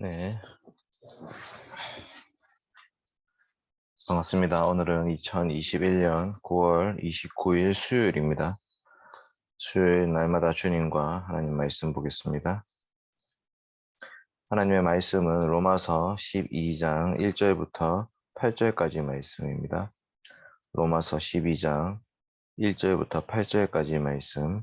네. 반갑습니다. 오늘은 2021년 9월 29일 수요일입니다. 수요일 날마다 주님과 하나님 말씀 보겠습니다. 하나님의 말씀은 로마서 12장 1절부터 8절까지 말씀입니다. 로마서 12장 1절부터 8절까지 말씀.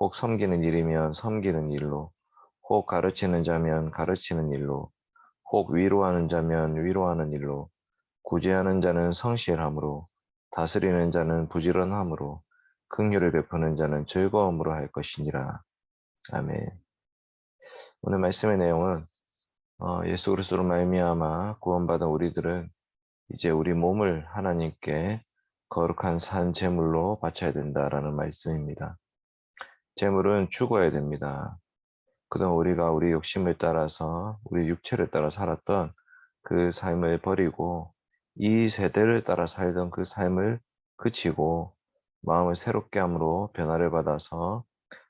혹 섬기는 일이면 섬기는 일로 혹 가르치는 자면 가르치는 일로 혹 위로하는 자면 위로하는 일로 구제하는 자는 성실함으로 다스리는 자는 부지런함으로 긍휼을 베푸는 자는 즐거움으로 할 것이니라. 아멘. 오늘 말씀의 내용은 어, 예수 그리스도로 말미암아 구원받은 우리들은 이제 우리 몸을 하나님께 거룩한 산 제물로 바쳐야 된다라는 말씀입니다. 제물은 죽어야 됩니다. 그동안 우리가 우리 욕심을 따라서 우리 육체를 따라 살았던 그 삶을 버리고 이 세대를 따라 살던 그 삶을 그치고 마음을 새롭게 함으로 변화를 받아서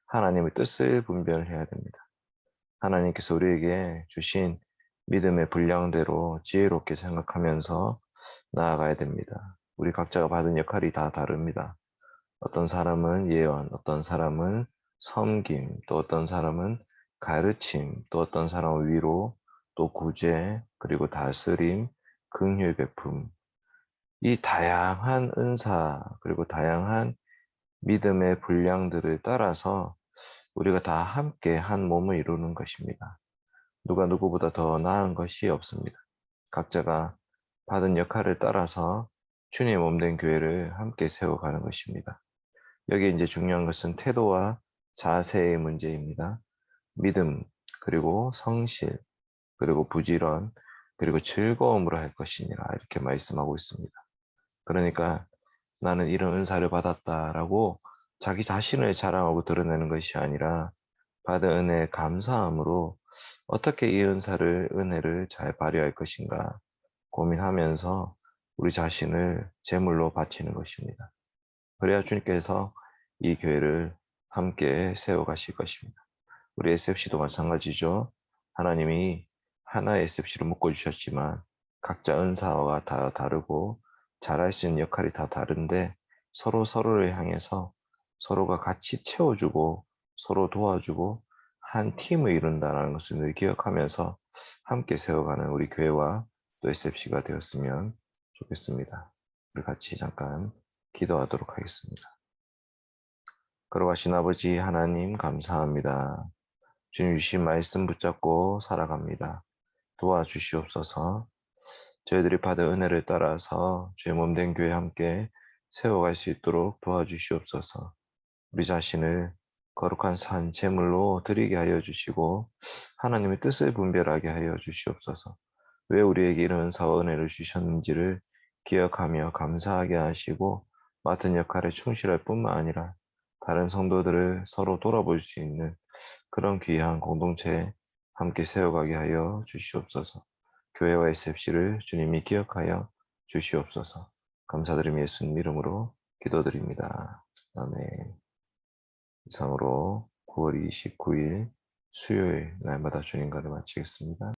하나님의 뜻을 분별해야 됩니다. 하나님께서 우리에게 주신 믿음의 분량대로 지혜롭게 생각하면서 나아가야 됩니다. 우리 각자가 받은 역할이 다 다릅니다. 어떤 사람은 예언, 어떤 사람은 섬김, 또 어떤 사람은 가르침, 또 어떤 사람은 위로, 또 구제, 그리고 다스림, 긍휼 베품. 이 다양한 은사, 그리고 다양한 믿음의 분량들을 따라서 우리가 다 함께 한 몸을 이루는 것입니다. 누가 누구보다 더 나은 것이 없습니다. 각자가 받은 역할을 따라서 주님 몸된 교회를 함께 세워가는 것입니다. 여기 이제 중요한 것은 태도와 자세의 문제입니다. 믿음, 그리고 성실, 그리고 부지런, 그리고 즐거움으로 할 것이니라 이렇게 말씀하고 있습니다. 그러니까 나는 이런 은사를 받았다라고 자기 자신을 자랑하고 드러내는 것이 아니라 받은 은혜에 감사함으로 어떻게 이 은사를, 은혜를 잘 발휘할 것인가 고민하면서 우리 자신을 제물로 바치는 것입니다. 그래야 주님께서 이 교회를 함께 세워가실 것입니다. 우리 SFC도 마찬가지죠. 하나님이 하나의 SFC를 묶어주셨지만 각자 은사와 다 다르고 잘할 수 있는 역할이 다 다른데 서로 서로를 향해서 서로가 같이 채워주고 서로 도와주고 한 팀을 이룬다는 것을 늘 기억하면서 함께 세워가는 우리 교회와 또 SFC가 되었으면 좋겠습니다. 우리 같이 잠깐 기도하도록 하겠습니다. 걸어가신 아버지 하나님 감사합니다. 주님 주신 말씀 붙잡고 살아갑니다. 도와주시옵소서. 저희들이 받은 은혜를 따라서 주의 몸된 교회 함께 세워갈 수 있도록 도와주시옵소서. 우리 자신을 거룩한 산 제물로 드리게 하여 주시고 하나님의 뜻을 분별하게 하여 주시옵소서. 왜 우리에게 이런 은사와 은혜를 주셨는지를 기억하며 감사하게 하시고 맡은 역할에 충실할 뿐만 아니라 다른 성도들을 서로 돌아볼 수 있는 그런 귀한 공동체에 함께 세워가게 하여 주시옵소서. 교회와 SFC를 주님이 기억하여 주시옵소서. 감사드리며 예수님 이름으로 기도드립니다. 아멘. 이상으로 9월 29일 수요일 날마다 주님과를 마치겠습니다.